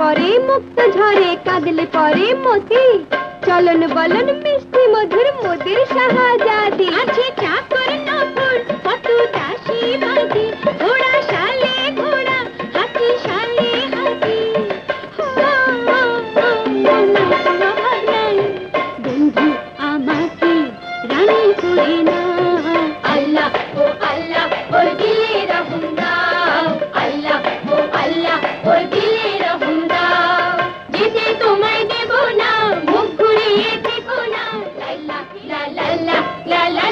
পরে মুক্ত ঝরে কাঁদলে পরে মতি চলন বলন মিষ্টি মধুর মোদের শাহজাদি আছে চাকর নপুর কত দাসী বাদি ঘোড়া শালে ঘোড়া হাতি শালে হাতি বন্ধু আমাকে রানী করে la la